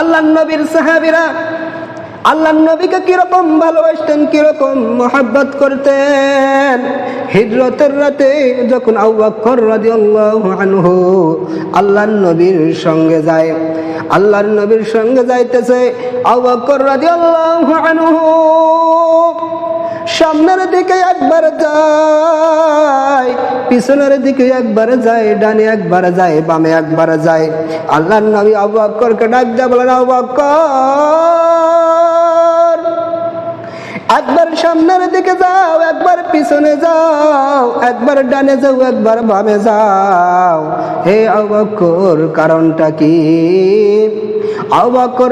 আল্লাহ নবীর সাহাবিরা আল্লাহ নবীকে কীরকম ভালোবাসতেন, কীরকম মোহাব্বত করতেন। হিজরতের রাতে যখন রাদিয়াল্লাহু আনহু আল্লাহর নবীর সঙ্গে যায়, আল্লাহর নবীর সঙ্গে যাইতেছে আনহু সামনের দিকে একবার যায়। পিছনের দিকে একবার যায়, ডানে একবার যায়, বামে একবার যায়। আল্লাহর নবী আবু বকরকে ডাক দেয় বলেন, আবু বকর একবার সামনের দিকে যাও, একবার পিছনে যাও, একবার ডানে যাও, একবার বামে যাও। হে আবু কারণটা কি?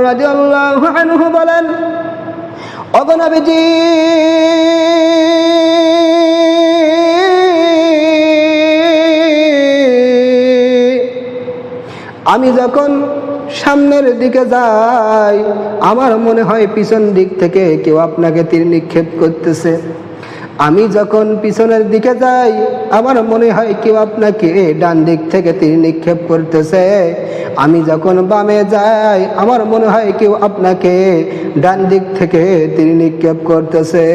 রাদিয়াল্লাহু আনহু বলেন অগনবীজি আমি যখন সামনের দিকে যাই, আমার মনে হয় পিছন দিক থেকে কেউ আপনাকে তীর নিক্ষেপ করতেছে। আমি যখন পিছনের দিকে যাই, আমার মনে হয় কেউ আপনাকে ডান দিক থেকে তীর নিক্ষেপ করতেছে। আমি যখন বামে যাই, আমার মনে হয় কেউ আপনাকে ডান দিক থেকে তীর নিক্ষেপ করতেছে।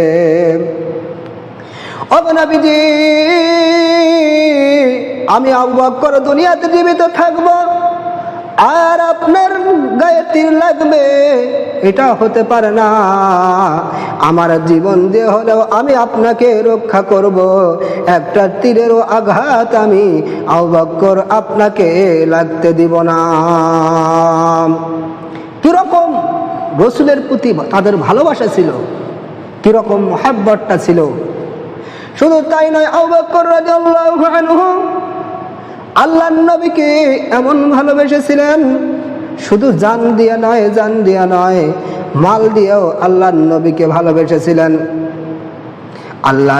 অবনাবিজি আমি আবু বকর দুনিয়াতে জীবিত থাকব। আর আপনার গায়ে তীর লাগবে, এটা হতে পারে না। আমার জীবন যে হলেও আমি আপনাকে রক্ষা করব, একটা তীরেরও আঘাত আমি আবু বকর আপনাকে লাগতে দিব না। কীরকম রসুলের প্রতি তাদের ভালোবাসা ছিল, কীরকম মহাব্বতটা ছিল। শুধু তাই নয়, আবু বকর রাদিয়াল্লাহু আনহু আল্লাহ নবীকে এমন ভালোবেসেছিলেন, শুধু জান দিয়া নয়, জান দিয়া নয়, মাল দিয়েও আল্লাহ নবীকে ভালোবেসেছিলেন। আল্লাহ